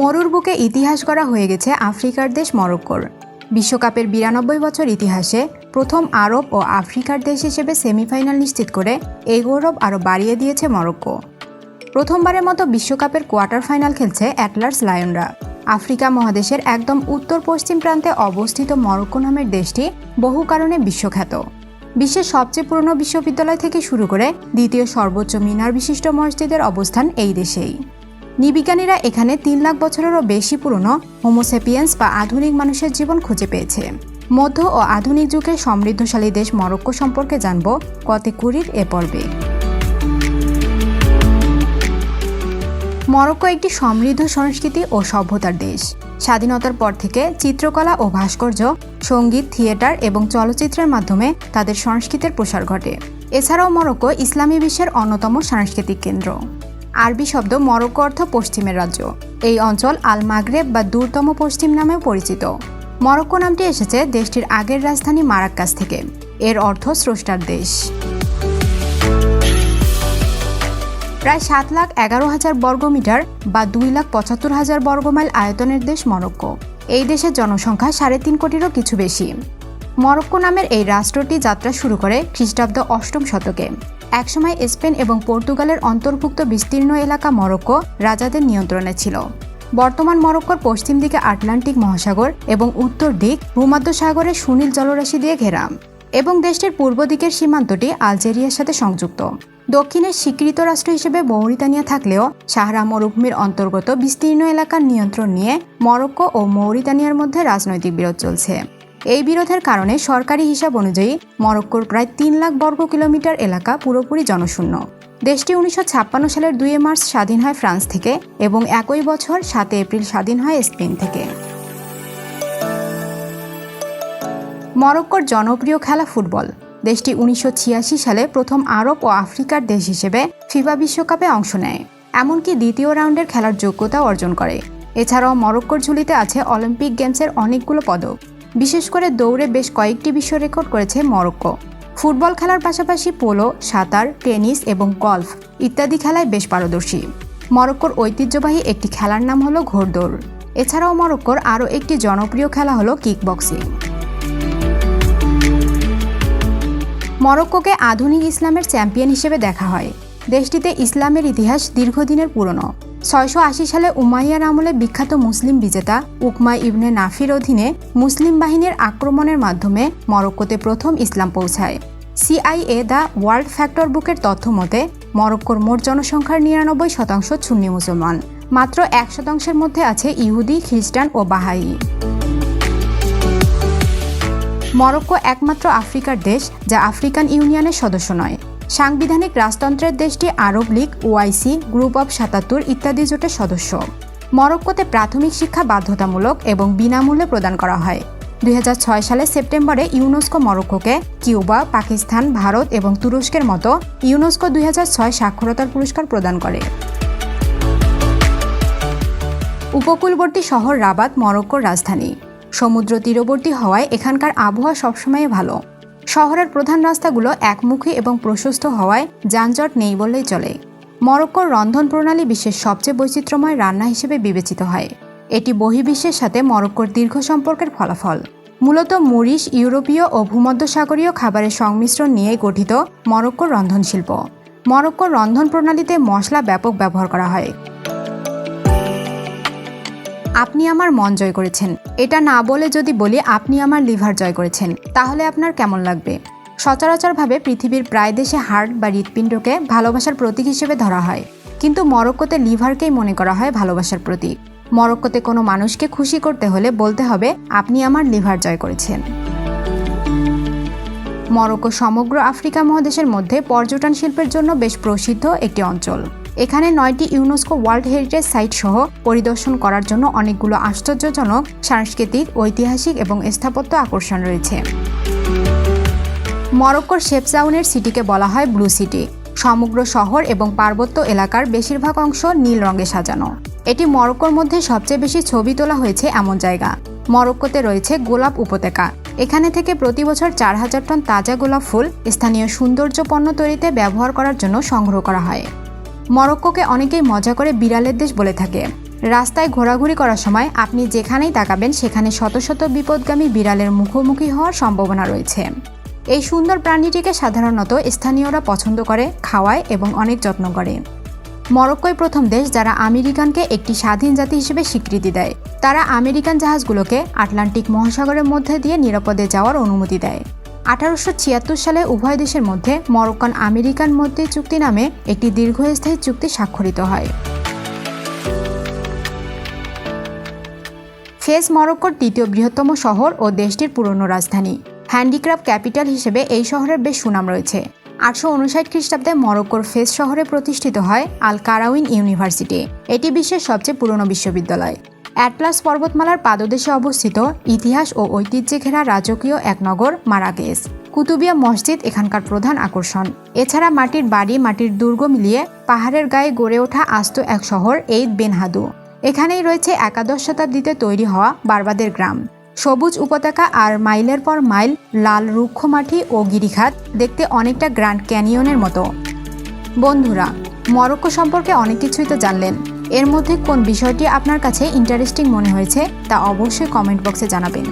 মরুর বুকে ইতিহাস করা হয়ে গেছে আফ্রিকার দেশ মরক্কোর। বিশ্বকাপের বিরানব্বই বছর ইতিহাসে প্রথম আরব ও আফ্রিকার দেশ হিসেবে সেমিফাইনাল নিশ্চিত করে এই গৌরব আরও বাড়িয়ে দিয়েছে মরক্কো। প্রথমবারের মতো বিশ্বকাপের কোয়ার্টার ফাইনাল খেলছে অ্যাটলার্স লায়নরা। আফ্রিকা মহাদেশের একদম উত্তর পশ্চিম প্রান্তে অবস্থিত মরক্কো নামের দেশটি বহু কারণে বিশ্বখ্যাত। বিশ্বের সবচেয়ে পুরনো বিশ্ববিদ্যালয় থেকে শুরু করে দ্বিতীয় সর্বোচ্চ মিনার বিশিষ্ট মসজিদের অবস্থান এই দেশেই। নিবিজ্ঞানীরা এখানে তিন লাখ বছরেরও বেশি পুরনো হোমোসেপিয়েন্স বা আধুনিক মানুষের জীবন খুঁজে পেয়েছে। মধ্য ও আধুনিক যুগের সমৃদ্ধশালী দেশ মরক্কো সম্পর্কে জানব কতে কুড়ির এ পর্বে। মরক্কো একটি সমৃদ্ধ সংস্কৃতি ও সভ্যতার দেশ। স্বাধীনতার পর থেকে চিত্রকলা ও ভাস্কর্য, সংগীত, থিয়েটার এবং চলচ্চিত্রের মাধ্যমে তাদের সংস্কৃতির প্রসার ঘটে। এছাড়াও মরক্কো ইসলামী বিশ্বের অন্যতম সাংস্কৃতিক কেন্দ্র। আরবি শব্দ মরক্কো অর্থ পশ্চিমের রাজ্য। এই অঞ্চল আল মাগরেব বা দূরতম পশ্চিম নামেও পরিচিত। মরক্কো নামটি এসেছে দেশটির আগের রাজধানী মারাক্কাস থেকে। এর অর্থ স্রষ্টার দেশ। প্রায় সাত লাখ এগারো হাজার বর্গমিটার বা দুই লাখ পঁচাত্তর হাজার বর্গমাইল আয়তনের দেশ মরক্কো। এই দেশের জনসংখ্যা সাড়ে তিন কোটিরও কিছু বেশি। মরক্কো নামের এই রাষ্ট্রটি যাত্রা শুরু করে খ্রিস্টাব্দ অষ্টম শতকে। একসময় স্পেন এবং পর্তুগালের অন্তর্ভুক্ত বিস্তীর্ণ এলাকা মরক্কো রাজাদের নিয়ন্ত্রণে ছিল। বর্তমান মরক্কোর পশ্চিম দিকে আটলান্টিক মহাসাগর এবং উত্তর দিক ভূমধ্য সাগরের সুনীল জলরাশি দিয়ে ঘেরা এবং দেশটির পূর্ব দিকের সীমান্তটি আলজেরিয়ার সাথে সংযুক্ত। দক্ষিণের স্বীকৃত রাষ্ট্র হিসেবে মৌরিতানিয়া থাকলেও সাহারা মরুভূমির অন্তর্গত বিস্তীর্ণ এলাকার নিয়ন্ত্রণ নিয়ে মরক্কো ও মৌরিতানিয়ার মধ্যে রাজনৈতিক বিরোধ চলছে। এই বিরোধের কারণে সরকারি হিসাব অনুযায়ী মরক্কোর প্রায় তিন লাখ বর্গ কিলোমিটার এলাকা পুরোপুরি জনশূন্য। দেশটি উনিশশো ছাপ্পান্ন সালের দুই মার্চ স্বাধীন হয় ফ্রান্স থেকে এবং একই বছর সাতে এপ্রিল স্বাধীন হয় স্পেন থেকে। মরক্কোর জনপ্রিয় খেলা ফুটবল। দেশটি উনিশশো ছিয়াশি সালে প্রথম আরব ও আফ্রিকার দেশ হিসেবে ফিফা বিশ্বকাপে অংশ নেয়, এমনকি দ্বিতীয় রাউন্ডের খেলার যোগ্যতা অর্জন করে। এছাড়াও মরক্কোর ঝুলিতে আছে অলিম্পিক গেমসের অনেকগুলো পদক। বিশেষ করে দৌড়ে বেশ কয়েকটি বিশ্ব রেকর্ড করেছে মরক্কো। ফুটবল খেলার পাশাপাশি পোলো, সাঁতার, টেনিস এবং গলফ ইত্যাদি খেলায় বেশ পারদর্শী। মরক্কোর ঐতিহ্যবাহী একটি খেলার নাম হলো ঘোড়দৌড় এছাড়াও মরক্কোর আরও একটি জনপ্রিয় খেলা হলো কিকবক্সিং। মরক্কোকে আধুনিক ইসলামের চ্যাম্পিয়ন হিসেবে দেখা হয়। দেশটিতে ইসলামের ইতিহাস দীর্ঘদিনের পুরনো। ছয়শো আশি সালে উমাইয়ার আমলে বিখ্যাত মুসলিম বিজেতা উকমা ইবনে নাফির অধীনে মুসলিম বাহিনীর আক্রমণের মাধ্যমে মরক্কোতে প্রথম ইসলাম পৌঁছায়। সিআইএ দ্য ওয়ার্ল্ড ফ্যাক্টর বুকের তথ্য মতে, মরক্কোর মোট জনসংখ্যার নিরানব্বই শতাংশ সুন্নি মুসলমান। মাত্র এক শতাংশের মধ্যে আছে ইহুদি, খ্রিস্টান ও বাহাই। মরক্কো একমাত্র আফ্রিকার দেশ, যা আফ্রিকান ইউনিয়নের সদস্য নয়। সাংবিধানিক রাজতন্ত্রের দেশটি Arab League, OIC, group of সাতাত্তর ইত্যাদি জোটের সদস্য। মরক্কোতে প্রাথমিক শিক্ষা বাধ্যতামূলক এবং বিনামূল্যে প্রদান করা হয়। দুই সালে সেপ্টেম্বরে ইউনেস্কো মরক্কোকে কিউবা, পাকিস্তান, ভারত এবং তুরস্কের মতো ইউনেস্কো দুই হাজার ছয় সাক্ষরতার পুরস্কার প্রদান করে। উপকূলবর্তী শহর রাবাত, মরক্কোর রাজধানী। সমুদ্র তীরবর্তী হওয়ায় এখানকার আবহাওয়া সবসময় ভালো। শহরের প্রধান রাস্তাগুলো একমুখী এবং প্রশস্ত হওয়ায় যানজট নেই বললেই চলে। মরক্কোর রন্ধন প্রণালী বিশ্বের সবচেয়ে বৈচিত্র্যময় রান্না হিসেবে বিবেচিত হয়। এটি বহির্বিশ্বের সাথে মরক্কোর দীর্ঘ সম্পর্কের ফলাফল। মূলত মরিশ, ইউরোপীয় ও ভূমধ্যসাগরীয় খাবারের সংমিশ্রণ নিয়েই গঠিত মরক্কোর রন্ধনশিল্প। মরক্কোর রন্ধন প্রণালীতে মশলা ব্যাপক ব্যবহার করা হয়। আপনি আমার মন জয় করেছেন। এটা না বলে যদি বলি আপনি আমার লিভার জয় করেছেন, তাহলে আপনার কেমন লাগবে? সচরাচরভাবে পৃথিবীর প্রায় দেশে হার্ট বা হৃৎপিণ্ডকে ভালোবাসার প্রতীক হিসেবে ধরা হয়। কিন্তু মরক্কোতে লিভারকেই মনে করা হয় ভালোবাসার প্রতীক। মরক্কোতে কোনো মানুষকে খুশি করতে হলে বলতে হবে, আপনি আমার লিভার জয় করেছেন। মরক্কো সমগ্র আফ্রিকা মহাদেশের মধ্যে পর্যটন শিল্পের জন্য বেশ প্রসিদ্ধ একটি অঞ্চল। এখানে নয়টি ইউনেস্কো ওয়ার্ল্ড হেরিটেজ সাইট সহ পরিদর্শন করার জন্য অনেকগুলো আশ্চর্যজনক সাংস্কৃতিক, ঐতিহাসিক এবং স্থাপত্য আকর্ষণ রয়েছে। মরক্কোর শেপজাউনের সিটিকে বলা হয় ব্লু সিটি। সমগ্র শহর এবং পার্বত্য এলাকার বেশিরভাগ অংশ নীল রঙে সাজানো। এটি মরক্কোর মধ্যে সবচেয়ে বেশি ছবি তোলা হয়েছে এমন জায়গা। মরক্কোতে রয়েছে গোলাপ উপত্যকা। এখানে থেকে প্রতি বছর চার হাজার টন তাজা গোলাপ ফুল স্থানীয় সৌন্দর্য পণ্য তৈরিতে ব্যবহার করার জন্য সংগ্রহ করা হয়। মরক্কোকে অনেকেই মজা করে বিড়ালের দেশ বলে থাকে। রাস্তায় ঘোরাঘুরি করার সময় আপনি যেখানেই তাকাবেন, সেখানে শত শত বিপদগামী বিড়ালের মুখোমুখি হওয়ার সম্ভাবনা রয়েছে। এই সুন্দর প্রাণীটিকে সাধারণত স্থানীয়রা পছন্দ করে, খাওয়ায় এবং অনেক যত্ন করে। মরক্কোই প্রথম দেশ যারা আমেরিকানকে একটি স্বাধীন জাতি হিসেবে স্বীকৃতি দেয়। তারা আমেরিকান জাহাজগুলোকে আটলান্টিক মহাসাগরের মধ্যে দিয়ে নিরাপদে যাওয়ার অনুমতি দেয়। আঠারোশো ছিয়াত্তর সালে উভয় দেশের মধ্যে মরক্কান আমেরিকান মধ্যে চুক্তি নামে একটি দীর্ঘস্থায়ী চুক্তি স্বাক্ষরিত হয়। ফেস মরক্কোর তৃতীয় বৃহত্তম শহর ও দেশটির পুরনো রাজধানী। হ্যান্ডিক্রাফট ক্যাপিটাল হিসেবে এই শহরের বেশ সুনাম রয়েছে। আটশো উনষাট খ্রিস্টাব্দে মরক্কোর ফেস শহরে প্রতিষ্ঠিত হয় আল কারাউইন ইউনিভার্সিটি। এটি বিশ্বের সবচেয়ে পুরনো বিশ্ববিদ্যালয়। অ্যাটলাস পর্বতমালার পাদদেশে অবস্থিত ইতিহাস ও ঐতিহ্যে ঘেরা রাজকীয় এক নগর মারাকেস কুতুবিয়া মসজিদ এখানকার প্রধান আকর্ষণ। এছাড়া মাটির বাড়ি, মাটির দুর্গ মিলিয়ে পাহাড়ের গায়ে গড়ে ওঠা আস্ত এক শহর এইদ বেনহাদু এখানেই রয়েছে একাদশ শতাব্দীতে তৈরি হওয়া বারবাদের গ্রাম। সবুজ উপত্যকা আর মাইলের পর মাইল, লাল রুক্ষ মাটি ও গিরিখাত দেখতে অনেকটা গ্র্যান্ড ক্যানিয়নের মতো। বন্ধুরা, মরক্কো সম্পর্কে অনেক কিছুই তো জানলেন। এর মধ্যে কোন বিষয়টি আপনার কাছে ইন্টারেস্টিং মনে হয়েছে তা অবশ্যই কমেন্ট বক্সে জানাবেন।